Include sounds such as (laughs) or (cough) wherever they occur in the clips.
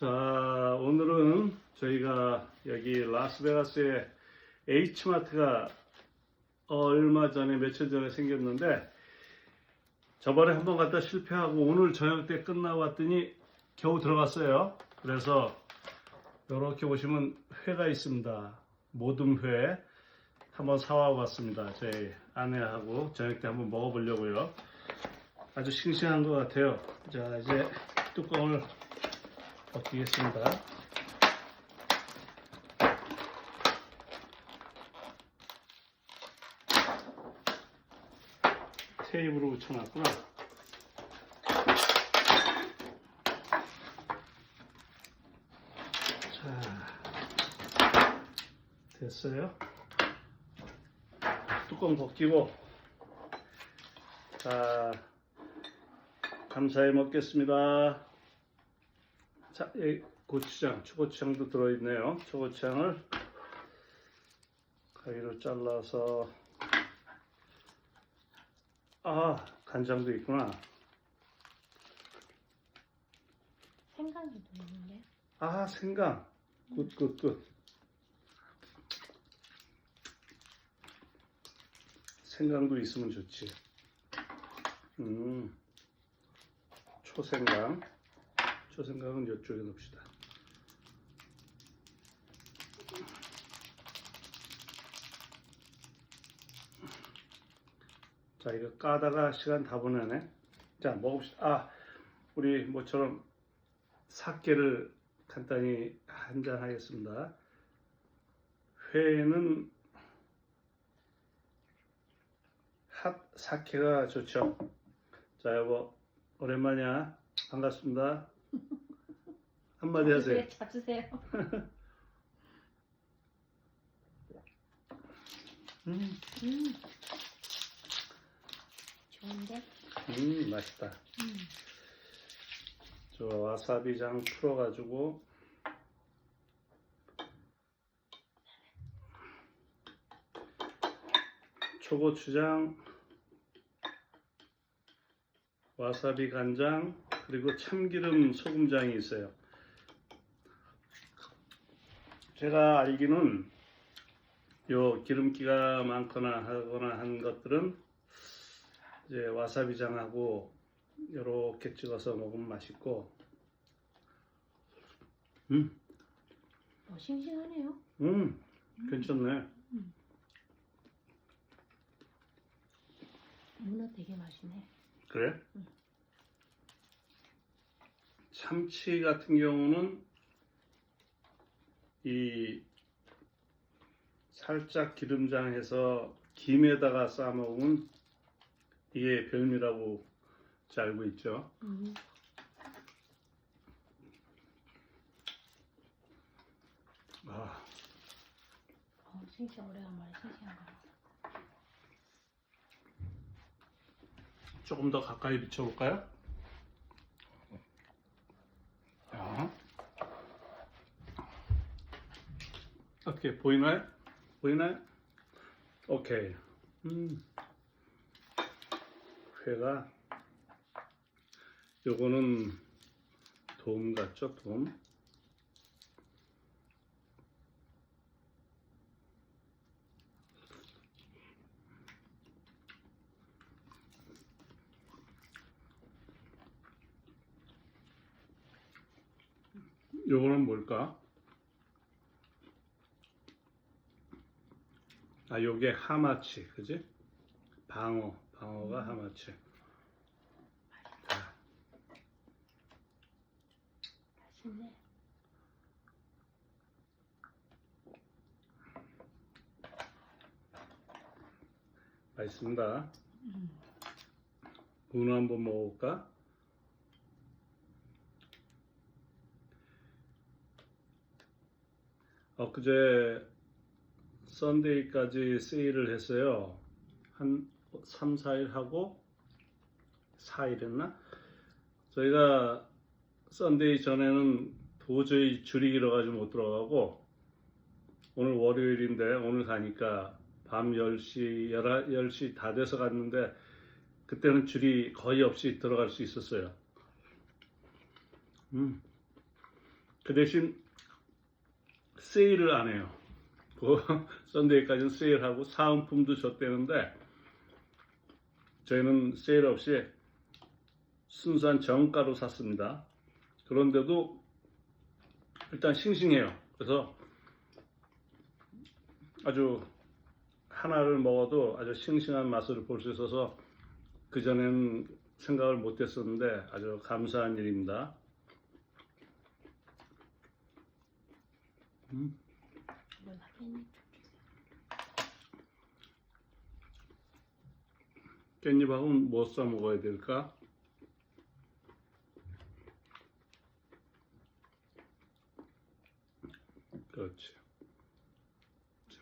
자, 오늘은 저희가 여기 라스베가스에 H마트가 얼마 전에 며칠 전에 생겼는데 저번에 한번 갔다 실패하고 오늘 저녁 때 끝나고 왔더니 겨우 들어갔어요. 그래서 이렇게 보시면 회가 있습니다. 모둠 회 한번 사와 봤습니다. 저희 아내하고 저녁 때 한번 먹어보려고요. 아주 싱싱한 것 같아요. 자, 이제 뚜껑을 벗기겠습니다. 테이프로 붙여놨구나. 자, 됐어요. 뚜껑 벗기고, 자, 감사히 먹겠습니다. 자, 이 고추장, 초고추장도 들어있네요. 초고추장을 가위로 잘라서 아, 간장도 있구나. 생강이 들어있는데 아, 생강. 굿, 굿, 굿. 생강도 있으면 좋지. 음, 초생강. 초생강은 이쪽에 넣읍시다. 자, 이거 까다가 시간 다 보내네. 자, 먹읍시다. 아, 우리 모처럼 사케를 간단히 한 잔 하겠습니다. 회는 핫 사케가 좋죠. 자, 여보, 오랜만이야. 반갑습니다. 한마디 하세요. 잡수세요. (laughs) 음, 음. 좋은데? 음, 맛있다. 음. 저 와사비장 풀어가지고 초고추장, 와사비 간장, 그리고 참기름 소금장이 있어요. 제가 알기는 요 기름기가 많거나 하거나 한 것들은 이제 와사비장하고 이렇게 찍어서 먹으면 맛있고, 음, 어, 싱싱하네요. 음, 괜찮네. 문어 되게 맛있네. 그래? 음. 참치 같은 경우는 이 살짝 기름장해서 김에다가 싸 먹으면 이게 별미라고 잘 알고 있죠. 음. 아, 어, 싱싱 오래간만에 싱싱한 거. 조금 더 가까이 비춰볼까요? 자. 오케이, 보이나요? 보이나요? 오케이. 음. 회가, 요거는 돔 같죠, 돔? 요거는 뭘까? 아, 요게 하마치, 그지? 방어, 방어가 하마치. 자, 맛있네. 맛있습니다. 음. 문어 한번 먹어볼까? 엊그제 썬데이까지 세일을 했어요. 한 3, 4일 하고 4일 했나? 저희가 썬데이 전에는 도저히 줄이 길어가지고 못 들어가고 오늘 월요일인데 오늘 가니까 밤 10시, 11시 다 돼서 갔는데 그때는 줄이 거의 없이 들어갈 수 있었어요. 음, 그 대신 세일을 안 해요. 그 (laughs) 썬데이까지는 세일하고 사은품도 줬대는데 저희는 세일 없이 순수한 정가로 샀습니다. 그런데도 일단 싱싱해요. 그래서 아주 하나를 먹어도 아주 싱싱한 맛을 볼 수 있어서 그전엔 생각을 못 했었는데 아주 감사한 일입니다. 음, 몰라 깻잎 깻잎하고 뭐싸 먹어야 될까? 그렇지. 자.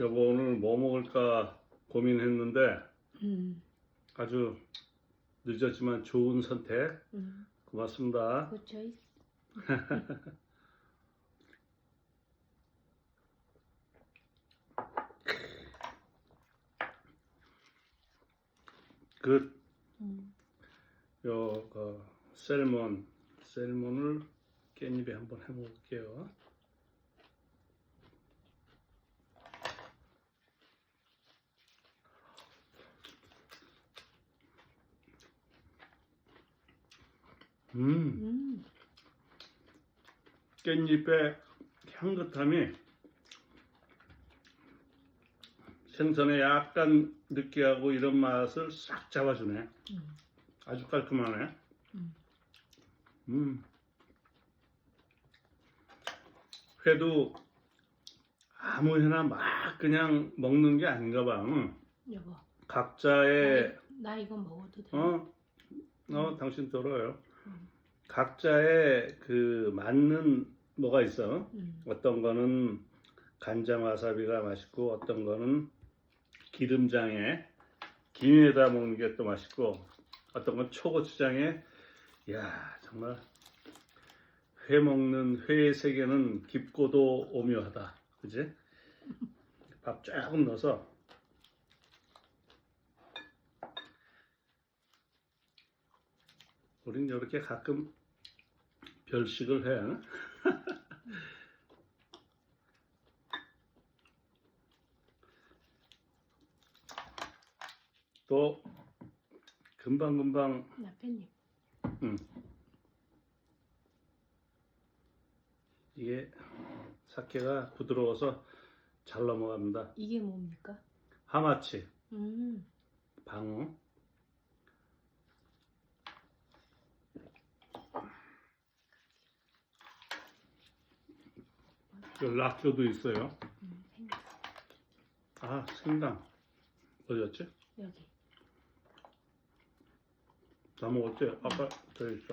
여보 오늘 뭐 먹을까 고민했는데 음, 아주 늦었지만 좋은 선택 음, 고맙습니다. good (laughs) choice. 그 음, 요, 그, 셀몬, 셀몬을 깻잎에 한번 해볼게요. 음, 음, 깻잎의 향긋함이 생선에 약간 느끼하고 이런 맛을 싹 잡아주네. 음, 아주 깔끔하네. 음. 음. 회도 아무 해나 막 그냥 먹는 게 아닌가 봐. 응. 여보, 각자의 나 이거 먹어도 돼? 어, 어, 당신 들어요. 음. 각자의 그 맞는 뭐가 있어. 음, 어떤 거는 간장 와사비가 맛있고 어떤 거는 기름장에 김에다 먹는 게 또 맛있고 어떤 건 초고추장에 야 정말 회 먹는 회의 세계는 깊고도 오묘하다 그지 밥 조금 넣어서 우린 이렇게 가끔 별식을 해 (laughs) 또 금방 금방 나 깻잎. 이게 사케가 부드러워서 잘 넘어갑니다. 이게 뭡니까? 하마치, 음, 방어. 그 락교도 있어요. 음. 아, 생강. 어디였지? 여기. 다 먹었지? 아까 저 있어.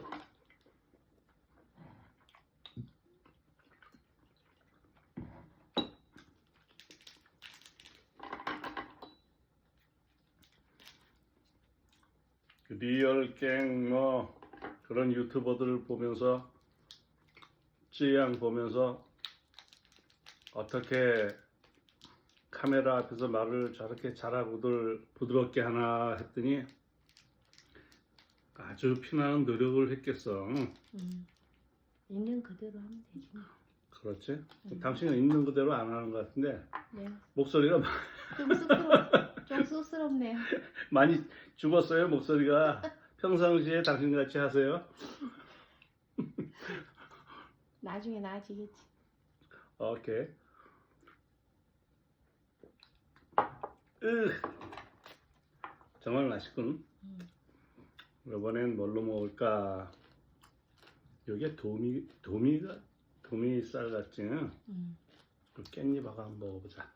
리얼갱 뭐 그런 유튜버들을 보면서 찌양 보면서 어떻게 카메라 앞에서 말을 저렇게 잘하고들 부드럽게 하나 했더니 아주 피나는 노력을 했겠어. 음, 있는 그대로 하면 되지. 뭐. 그렇지? 음. 당신은 있는 그대로 안 하는 것 같은데 네. 목소리가 좀 쑥스럽, 좀 쑥스럽네요. (laughs) 많이 죽었어요 목소리가 평상시에 당신 같이 하세요 (laughs) 나중에 나아지겠지. 오케이 으 정말 맛있군. 음, 이번엔 뭘로 먹을까? 여기에 도미 도미가 도미 쌀 같지. 응? 음, 그 깻잎하고 한번 먹어보자.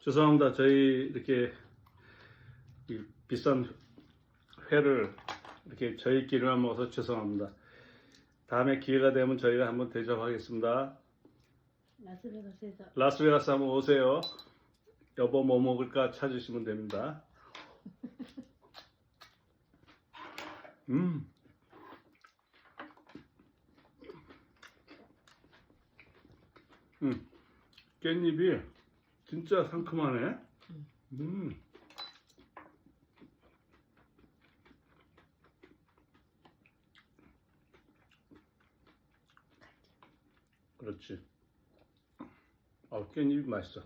죄송합니다. 저희 이렇게 이 비싼 회를 이렇게 저희끼리만 먹어서 죄송합니다. 다음에 기회가 되면 저희가 한번 대접하겠습니다 라스베가스에서 라스베가스 한번 오세요 여보 뭐 먹을까 찾으시면 됩니다 (laughs) 음 음. 깻잎이 진짜 상큼하네. 음. 그렇지. 어, 깻잎이 맛있어.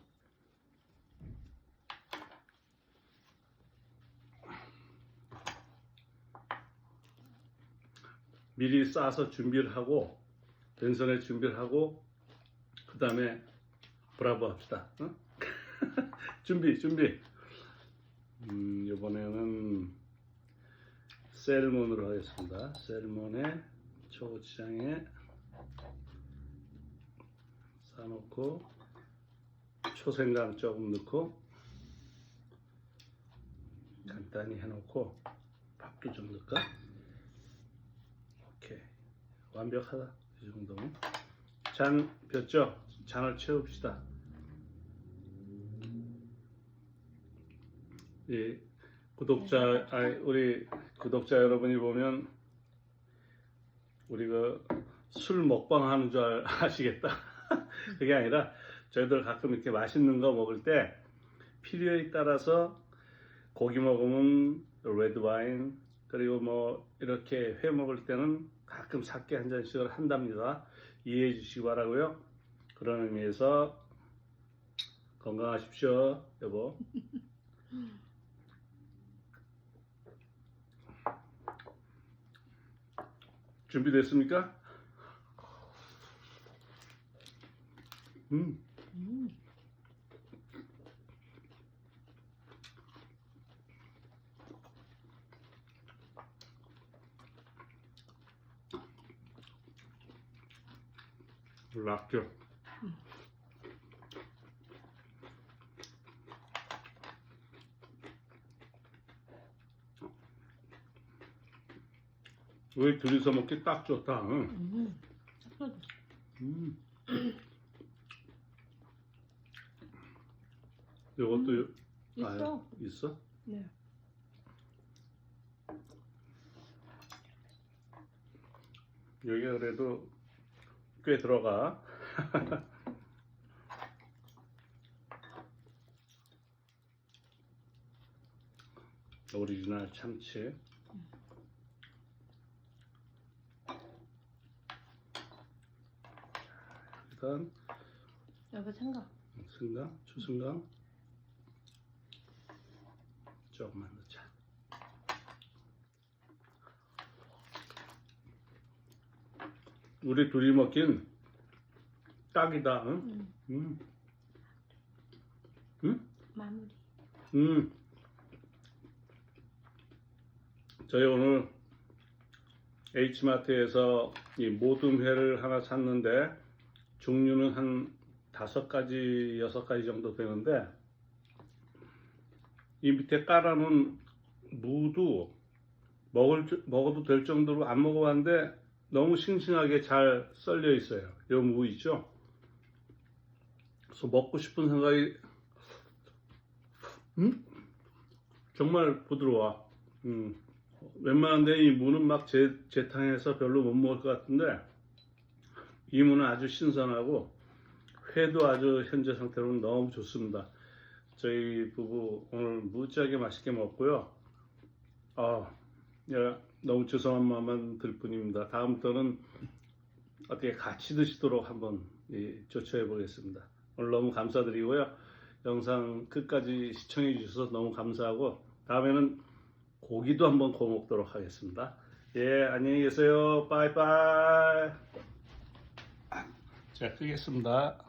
미리 싸서 준비를 하고 벤선에 준비를 하고 그 다음에 브라보 합시다. 어? (laughs) 준비 준비. 음, 이번에는 셀몬으로 하겠습니다. 셀몬에 초고추장에 싸놓고 초생강 조금 넣고 간단히 해놓고 밥도 좀 넣을까? 오케이. 완벽하다. 이 정도면. 잔 폈죠? 잔을 채웁시다. 이 구독자 아 우리 구독자 여러분이 보면 우리 가 술 먹방 하는 줄 알- 아시겠다? (laughs) 그게 아니라 저희들 가끔 이렇게 맛있는 거 먹을 때 필요에 따라서 고기 먹으면 레드 와인 그리고 뭐 이렇게 회 먹을 때는 가끔 사케 한 잔씩을 한답니다. 이해해 주시기 바라고요. 그런 의미에서 건강하십시오, 여보. 준비됐습니까? 음. 음. 락죠. 우리 둘이서 먹기 딱 좋다. 응? 음. 음. 이것도 요- 있어. 아, 있어? 네. 여기가 그래도 꽤 들어가. (laughs) 오리지널 참치. 일단 여기 생각. 승강, 추승강 조금만 넣자. 우리 둘이 먹긴 딱이다. 응? 음. 음. 응? 마무리. 음. 저희 오늘 H마트에서 이 모든 회를 하나 샀는데 종류는 한 다섯 가지, 여섯 가지 정도 되는데 이 밑에 깔아놓은 무도 먹을 줄- 먹어도 될 정도로 안 먹어봤는데 너무 싱싱하게 잘 썰려 있어요. 이무 있죠? 그래서 먹고 싶은 생각이 음? 정말 부드러워. 음. 웬만한데 이 무는 막 제, 재탕해서 별로 못 먹을 것 같은데 이 무는 아주 신선하고 회도 아주 현재 상태로는 너무 좋습니다. 저희 부부 오늘 무지하게 맛있게 먹고요. 아, 예, 너무 죄송한 마음만 들 뿐입니다. 다음부터는 어떻게 같이 드시도록 한번 예, 조처해 보겠습니다. 오늘 너무 감사드리고요. 영상 끝까지 시청해 주셔서 너무 감사하고 다음에는 고기도 한번 구워 먹도록 하겠습니다. 예, 안녕히 계세요. 빠이빠이. 자, 끄겠습니다.